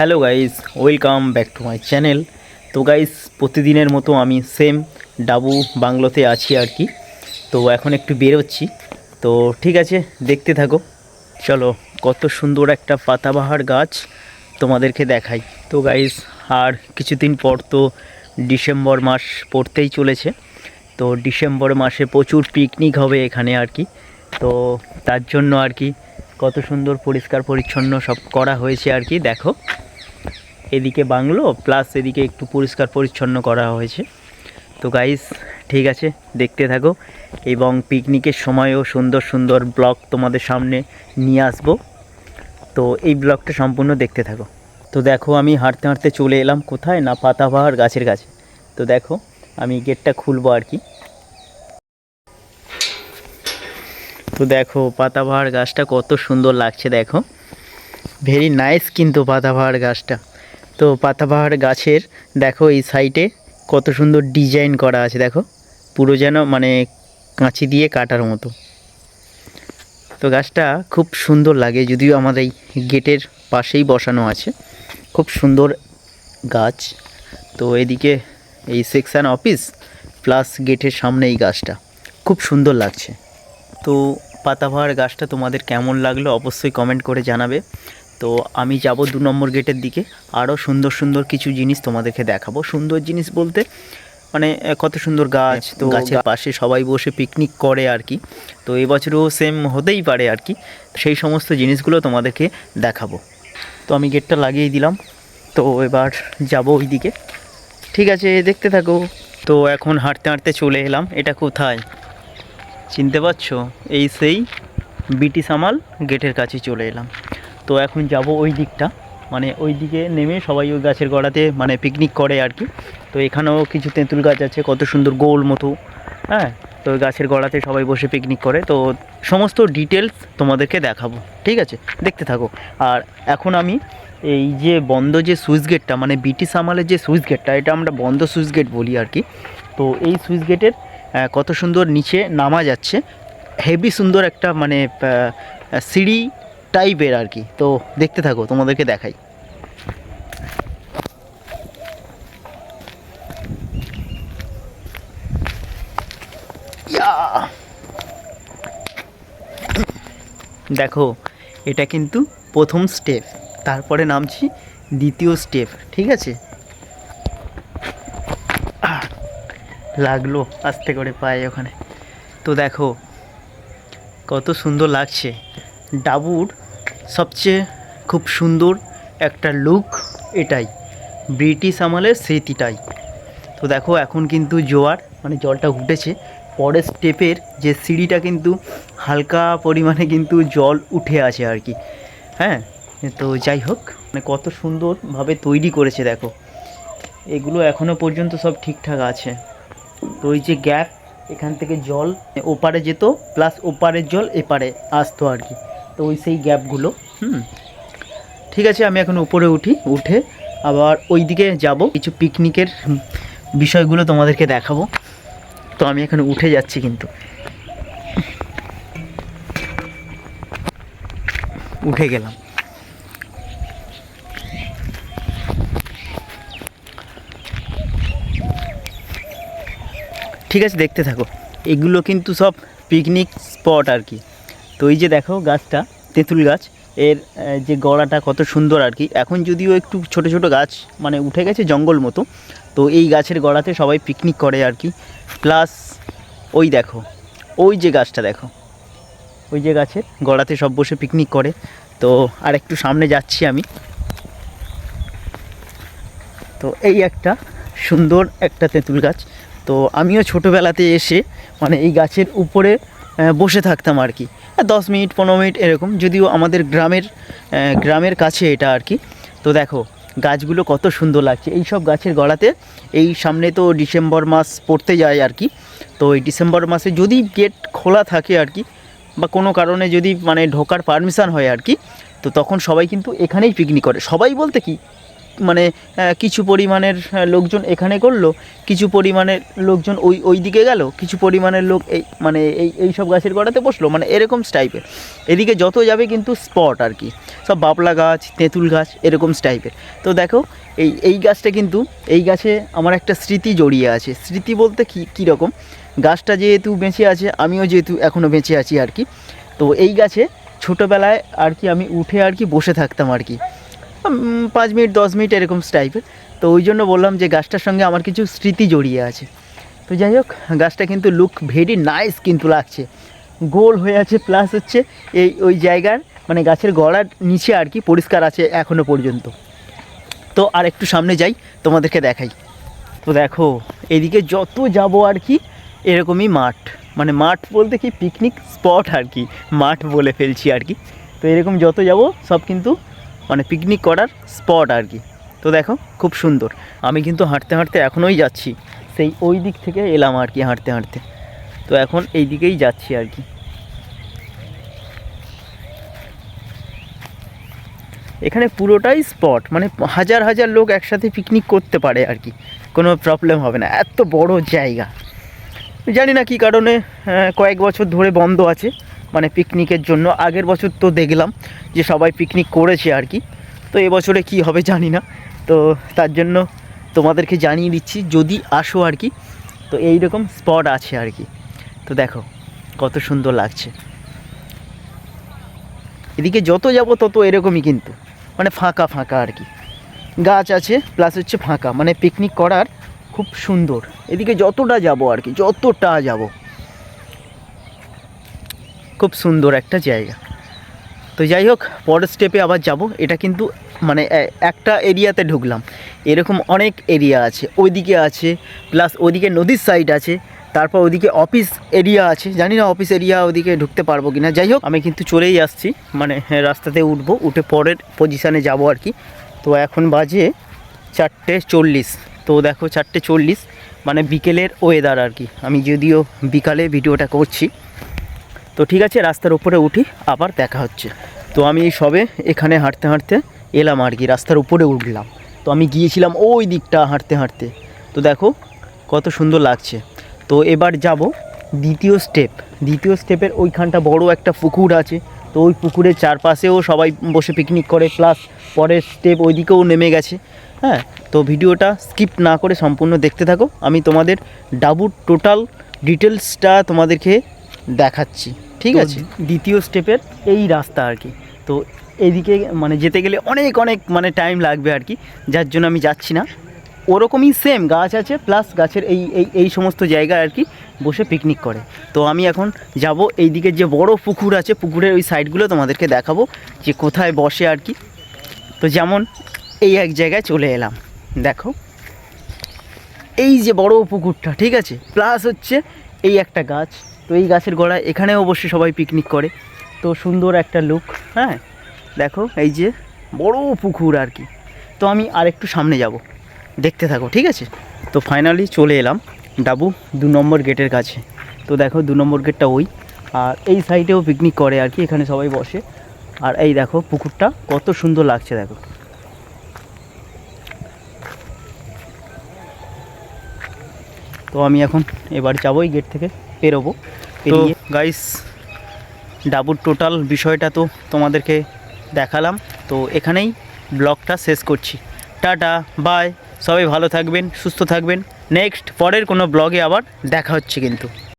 Hello guys, welcome back to my channel. তো guys, প্রতিদিনের মতো আমি সেম ডাবু বাংলোতে আছি আর কি। তো এখন একটু বেরোচ্ছি। তো ঠিক আছে, দেখতে থাকো। চলো, কত সুন্দর একটা পাতাবাহার গাছ তোমাদেরকে দেখাই। তো গাইস, আর কিছুদিন পর তো ডিসেম্বর মাস পড়তেই চলেছে। তো ডিসেম্বর মাসে প্রচুর পিকনিক হবে এখানে আর কি। তো তার জন্য আর কি কত সুন্দর পরিষ্কার পরিচ্ছন্ন সব করা হয়েছে আর কি, দেখো। এদিকে বাংলো প্লাস এদিকে একটু পরিষ্কার পরিচ্ছন্ন করা হয়েছে। তো গাইস ঠিক আছে, দেখতে থাকো। এবং পিকনিকের সময়ও সুন্দর সুন্দর ব্লগ তোমাদের সামনে নিয়ে আসব। তো এই ব্লগটা সম্পূর্ণ দেখতে থাকো। তো দেখো, আমি হাঁটতে হাঁটতে চলে এলাম কোথায়? না, পাতাবাহার গাছের কাছে। তো দেখো, আমি গেটটা খুলবো আর কি। তো দেখো, পাতাবাহার গাছটা কত সুন্দর লাগছে, দেখো। ভেরি নাইস কিন্তু পাতাবাহার গাছটা। তো পাতাবাহার গাছের, দেখো এই সাইডে কত সুন্দর ডিজাইন করা আছে, দেখো। পুরো যেন মানে কাঁচি দিয়ে কাটার মতো। তো গাছটা খুব সুন্দর লাগে, যদিও আমাদের এই গেটের পাশেই বসানো আছে। খুব সুন্দর গাছ। তো এদিকে এই সেকশন অফিস, প্লাস গেটের সামনে এই গাছটা। খুব সুন্দর লাগছে। তো পাতাবাহার গাছটা তোমাদের কেমন লাগল অবশ্যই কমেন্ট করে জানাবে। তো আমি যাব দু নম্বর গেটের দিকে। আরও সুন্দর সুন্দর কিছু জিনিস তোমাদেরকে দেখাবো। সুন্দর জিনিস বলতে মানে কত সুন্দর গাছ তো গাছের পাশে সবাই বসে পিকনিক করে আর কি। তো এবছরও সেম হতেই পারে আর কি। সেই সমস্ত জিনিসগুলো তোমাদেরকে দেখাবো। তো আমি গেটটা লাগিয়ে দিলাম। তো এবার যাব ওই দিকে ঠিক আছে দেখতে থাকো। তো এখন হাঁটতে হাঁটতে চলে এলাম। এটা কোথায়? চিনতে পারছ? এই সেই বিটি সামাল গেটের কাছে চলে এলাম। তো এখন যাব ওই দিকটা। মানে ওই দিকে নেমে সবাই ওই গাছের গোড়াতে মানে পিকনিক করে আর কি। তো এখানেও কিছু তেঁতুল গাছ আছে, কত সুন্দর গোল মতো। হ্যাঁ তো ওই গাছের গোড়াতে সবাই বসে পিকনিক করে। তো সমস্ত ডিটেলস তোমাদেরকে দেখাবো, ঠিক আছে? দেখতে থাকো। আর এখন আমি এই যে বন্ধ যে সুইচ গেটটা মানে ব্রিটিশ সামালের যে সুইচ গেটটা এটা আমরা বন্ধ সুইচ গেট বলি আর কি। তো এই সুইচ গেটের কত সুন্দর নিচে নামা যাচ্ছে। হেভি সুন্দর একটা মানে সিঁড়ি টাইপের আর কি। তো দেখতে থাকো, তোমাদেরকে দেখাই। দেখো, এটা কিন্তু প্রথম স্টেপ, তারপরে নামছি দ্বিতীয় স্টেপ, ঠিক আছে? লাগল আস্তে করে পায়ে ওখানে। তো দেখো, কত সুন্দর লাগছে। ডাবুর সবচেয়ে খুব সুন্দর একটা লুক এটাই। ব্রিটিশ আমলের স্মৃতিটাই। তো দেখো, এখন কিন্তু জোয়ার মানে জলটা উঠেছে। পরের স্টেপের যে সিঁড়িটা কিন্তু হালকা পরিমাণে কিন্তু জল উঠে আছে আর কি। হ্যাঁ তো যাই হোক মানে কত সুন্দরভাবে তৈরি করেছে দেখো। এগুলো এখনও পর্যন্ত সব ঠিকঠাক আছে। তো ওই যে গ্যাপ এখান থেকে জল ওপারে যেত প্লাস ওপারের জল এপারে আসতো আর কি। তো ওই সেই গ্যাপগুলো, হুম। ঠিক আছে, আমি এখন উপরে উঠি, উঠে আবার ওই দিকে যাব। কিছু পিকনিকের বিষয়গুলো তোমাদেরকে দেখাবো। তো আমি এখানে উঠে যাচ্ছি কিন্তু। উঠে গেলাম। ঠিক আছে, দেখতে থাকো। এগুলো কিন্তু সব পিকনিক স্পট আর কি। তো এই যে দেখো গাছটা, তেঁতুল গাছ, এর যে গড়াটা কত সুন্দর আর কি। এখন যদিও একটু ছোট ছোট গাছ মানে উঠে গেছে জঙ্গল মতো, তো এই গাছের গড়াতে সবাই পিকনিক করে আর কি। প্লাস ওই দেখো, ওই যে গাছটা দেখো, ওই যে গাছের গড়াতে সব বসে পিকনিক করে। তো আর একটু সামনে যাচ্ছি আমি। তো এই একটা সুন্দর একটা তেঁতুল গাছ। তো আমিও ছোটোবেলাতে এসে মানে এই গাছের উপরে বসে থাকতাম আর কি। দশ মিনিট, পনেরো মিনিট এরকম, যদিও আমাদের গ্রামের গ্রামের কাছে এটা আর কি। তো দেখো, গাছগুলো কত সুন্দর লাগছে। এই সব গাছের গড়াতে এই সামনে তো ডিসেম্বর মাস পড়তে যায় আর কি। তো এই ডিসেম্বর মাসে যদি গেট খোলা থাকে আর কি, বা কোনো কারণে যদি মানে ঢোকার পারমিশন হয় আর কি, তো তখন সবাই কিন্তু এখানেই পিকনিক করে। সবাই বলতে কি? মানে কিছু পরিমাণের লোকজন এখানে করল, কিছু পরিমাণের লোকজন ওই ওই দিকে গেল, কিছু পরিমাণের লোক এই মানে এই এই সব গাছের গোড়াতে বসল মানে এরকম টাইপের এদিকে যত যাবে কিন্তু স্পট আর কি, সব বাপলা গাছ, তেঁতুল গাছ, এরকম টাইপের তো দেখো, এই এই গাছটা কিন্তু, এই গাছে আমার একটা স্মৃতি জড়িয়ে আছে। স্মৃতি বলতে কী কীরকম গাছটা যেহেতু বেঁচে আছে, আমিও যেহেতু এখনও বেঁচে আছি আর কি। তো এই গাছে ছোটোবেলায় আর কি আমি উঠে আর কি বসে থাকতাম আর কি। পাঁচ মিনিট, দশ মিনিট এরকম টাইপের তো ওই জন্য বললাম যে গাছটার সঙ্গে আমার কিছু স্মৃতি জড়িয়ে আছে। তো যাই হোক, গাছটা কিন্তু লুক ভেরি নাইস কিন্তু লাগছে। গোল হয়ে আছে প্লাস হচ্ছে এই, ওই জায়গার মানে গাছের গড়ার নিচে আর কি পরিষ্কার আছে এখনও পর্যন্ত। তো আর একটু সামনে যাই, তোমাদেরকে দেখাই। তো দেখো, এদিকে যত যাব আর কি, এরকমই মাঠ। মানে মাঠ বলতে কি পিকনিক স্পট আর কি, মাঠ বলে ফেলছি আর কি। তো এরকম যত যাব, সব কিন্তু মানে পিকনিক করার স্পট আর কি। তো দেখো, খুব সুন্দর। আমি কিন্তু হাঁটতে হাঁটতে এখনোই যাচ্ছি। সেই ওই দিক থেকে এলাম আর কি হাঁটতে হাঁটতে। তো এখন এই দিকেই যাচ্ছি আর কি। এখানে পুরোটাই স্পট মানে হাজার হাজার লোক একসাথে পিকনিক করতে পারে আর কি। কোনো প্রবলেম হবে না। এত বড় জায়গা। জানি না কী কারণে কয়েক বছর ধরে বন্ধ আছে। মানে পিকনিকের জন্য। আগের বছর তো দেখলাম যে সবাই পিকনিক করেছে আর কি। তো এবছরে কি হবে জানি না। তো তার জন্য তোমাদেরকে জানিয়ে দিচ্ছি, যদি আসো আর কি, তো এই রকম স্পট আছে আর কি। তো দেখো, কত সুন্দর লাগছে। এদিকে যত যাব তত এরকমই কিন্তু। মানে ফাঁকা ফাঁকা আর কি। গাছ আছে প্লাস হচ্ছে ফাঁকা। মানে পিকনিক করার খুব সুন্দর। এদিকে যতটা যাব আর কি, যতটা যাব। খুব সুন্দর একটা জায়গা। তো যাই হোক, পরের স্টেপে আবার যাব। এটা কিন্তু মানে একটা এরিয়াতে ঢুকলাম। এরকম অনেক এরিয়া আছে। ওইদিকে আছে প্লাস ওদিকে নদীর সাইড আছে, তারপর ওদিকে অফিস এরিয়া আছে। জানি না অফিস এরিয়া ওদিকে ঢুকতে পারব কিনা। যাই হোক, আমি কিন্তু চলেই আসছি। মানে রাস্তাতে উঠবো, উঠে পরের পজিশানে যাব আর কি। তো এখন বাজে চারটে চল্লিশ। তো দেখো, চারটে চল্লিশ। মানে বিকেলের ওয়েদার আর কি। আমি যদিও বিকালে ভিডিওটা করছি। তো ঠিক আছে, রাস্তার উপরে উঠি, আবার দেখা হচ্ছে। তো আমি এই সবে এখানে হাঁটতে হাঁটতে এলাম আর কি, রাস্তার উপরে উঠলাম। তো আমি গিয়েছিলাম ওই দিকটা হাঁটতে হাঁটতে। তো দেখো, কত সুন্দর লাগছে। তো এবার যাব দ্বিতীয় স্টেপ দ্বিতীয় স্টেপের ওইখানটা বড় একটা পুকুর আছে। তো ওই পুকুরের চারপাশেও সবাই বসে পিকনিক করে প্লাস পরের স্টেপ ওইদিকেও নেমে গেছে। হ্যাঁ তো ভিডিওটা স্কিপ না করে সম্পূর্ণ দেখতে থাকো। আমি তোমাদের ডাবুর টোটাল ডিটেলসটা তোমাদেরকে দেখাচ্ছি। ঠিক আছে। দ্বিতীয় স্টেপের এই রাস্তা আর কি। তো এদিকে মানে যেতে গেলে অনেক অনেক মানে টাইম লাগবে আর কি যার জন্য আমি যাচ্ছি না। ওরকমই সেম গাছ আছে প্লাস গাছের এই এই এই সমস্ত জায়গায় আর কি বসে পিকনিক করে। তো আমি এখন যাব এই দিকে যে বড় পুকুর আছে পুকুরের ওই সাইডগুলো তোমাদেরকে দেখাবো যে কোথায় বসে আর কি। তো যেমন এই এক জায়গায় চলে এলাম দেখো। এই যে বড় পুকুরটা ঠিক আছে? প্লাস হচ্ছে এই একটা গাছ। তো এই গাছের গোড়ায় এখানে অবশ্যই সবাই পিকনিক করে। তো সুন্দর একটা লুক হ্যাঁ? দেখো, এই যে বড় পুকুর আর কি। তো আমি আর একটু সামনে যাব। দেখতে থাকো, ঠিক আছে? তো ফাইনালি চলে এলাম। ডাবু দু নম্বর গেটের কাছে। তো দেখো, দু নম্বর গেটটা ওই। আর এই সাইডেও পিকনিক করে আর কি, এখানে সবাই বসে। আর এই দেখো, পুকুরটা কত সুন্দর লাগছে, দেখো। তো আমি এখন এবার যাবোই গেট থেকে। পেরোবো। তো গাইস ডাবুর টোটাল বিষয়টা তো তোমাদেরকে দেখালাম। তো এখানেই ব্লগটা শেষ করছি। টাটা বাই সবাই ভালো থাকবেন সুস্থ থাকবেন। নেক্সট পরের কোনো ব্লগে আবার দেখা হচ্ছে কিন্তু।